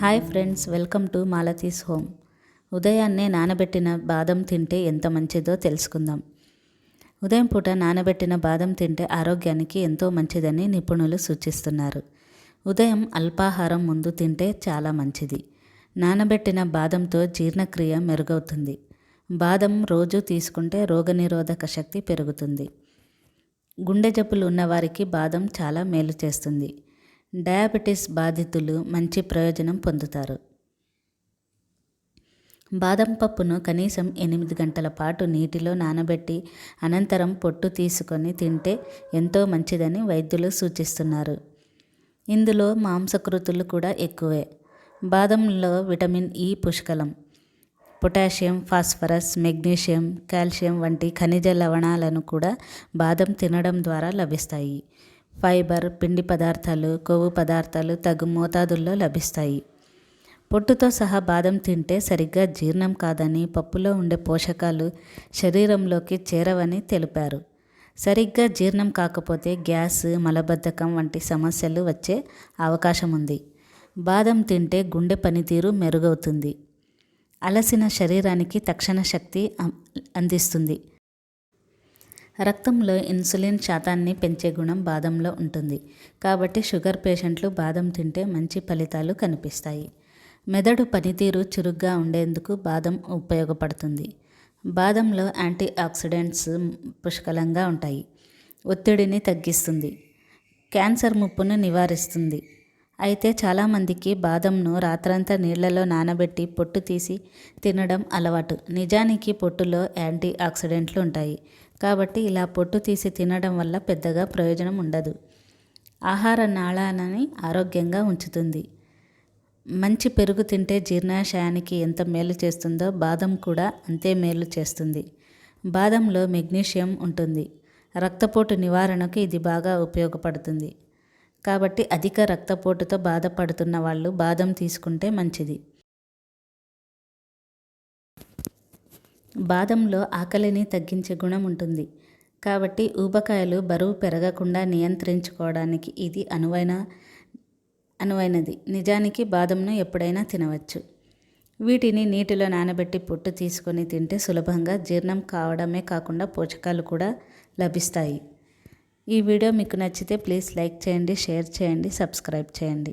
Hi friends welcome to Malathi's home. ఉదయాన్నే నానబెట్టిన బాదం తింటే ఎంత మంచిదో తెలుసుకుందాం. ఉదయం పూట నానబెట్టిన బాదం తింటే ఆరోగ్యానికి ఎంతో మంచిదని నిపుణులు సూచిస్తున్నారు. ఉదయం అల్పాహారం ముందు తింటే చాలా మంచిది. నానబెట్టిన బాదంతో జీర్ణక్రియ మెరుగవుతుంది. బాదం రోజు తీసుకుంటే రోగనిరోధక శక్తి పెరుగుతుంది. గుండె జబ్బులు ఉన్నవారికి బాదం చాలా మేలు చేస్తుంది. డయాబెటీస్ బాధితులు మంచి ప్రయోజనం పొందుతారు. బాదం పప్పును కనీసం ఎనిమిది గంటల పాటు నీటిలో నానబెట్టి అనంతరం పొట్టు తీసుకొని తింటే ఎంతో మంచిదని వైద్యులు సూచిస్తున్నారు. ఇందులో మాంసకృతులు కూడా ఎక్కువే. బాదంలో విటమిన్ ఇ పుష్కలం. పొటాషియం ఫాస్ఫరస్ మెగ్నీషియం కాల్షియం వంటి ఖనిజ లవణాలను కూడా బాదం తినడం ద్వారా లభిస్తాయి. ఫైబర్ పిండి పదార్థాలు కొవ్వు పదార్థాలు తగు మోతాదుల్లో లభిస్తాయి. పొట్టుతో సహా బాదం తింటే సరిగ్గా జీర్ణం కాదని పప్పులో ఉండే పోషకాలు శరీరంలోకి చేరవని తెలిపారు. సరిగ్గా జీర్ణం కాకపోతే గ్యాస్ మలబద్ధకం వంటి సమస్యలు వచ్చే అవకాశం ఉంది బాదం తింటే గుండె పనితీరు మెరుగవుతుంది. అలసిన శరీరానికి తక్షణ శక్తి అందిస్తుంది. రక్తంలో ఇన్సులిన్ శాతాన్ని పెంచే గుణం బాదంలో ఉంటుంది. కాబట్టి షుగర్ పేషెంట్లు బాదం తింటే మంచి ఫలితాలు కనిపిస్తాయి. మెదడు పనితీరు చురుగ్గా ఉండేందుకు బాదం ఉపయోగపడుతుంది. బాదంలో యాంటీ ఆక్సిడెంట్స్ పుష్కలంగా ఉంటాయి. ఒత్తిడిని తగ్గిస్తుంది. క్యాన్సర్ ముప్పును నివారిస్తుంది. అయితే చాలామందికి బాదంను రాత్రంతా నీళ్ళలో నానబెట్టి పొట్టు తీసి తినడం అలవాటు. నిజానికి పొట్టులో యాంటీ ఆక్సిడెంట్లు ఉంటాయి. కాబట్టి ఇలా పొట్టు తీసి తినడం వల్ల పెద్దగా ప్రయోజనం ఉండదు. ఆహార నాళాలని ఆరోగ్యంగా ఉంచుతుంది. మంచి పెరుగు తింటే జీర్ణాశయానికి ఎంత మేలు చేస్తుందో బాదం కూడా అంతే మేలు చేస్తుంది. బాదంలో మెగ్నీషియం ఉంటుంది. రక్తపోటు నివారణకు ఇది బాగా ఉపయోగపడుతుంది. కాబట్టి అధిక రక్తపోటుతో బాధపడుతున్న వాళ్ళు బాదం తీసుకుంటే మంచిది. బాదంలో ఆకలిని తగ్గించే గుణం ఉంటుంది. కాబట్టి ఊబకాయలు బరువు పెరగకుండా నియంత్రించుకోవడానికి ఇది అనువైన అనువైనది. నిజానికి బాదంను ఎప్పుడైనా తినవచ్చు. వీటిని నీటిలో నానబెట్టి పొట్టు తీసుకొని తింటే సులభంగా జీర్ణం కావడమే కాకుండా పోషకాలు కూడా లభిస్తాయి. ఈ వీడియో మీకు నచ్చితే ప్లీజ్ లైక్ చేయండి షేర్ చేయండి సబ్స్క్రైబ్ చేయండి.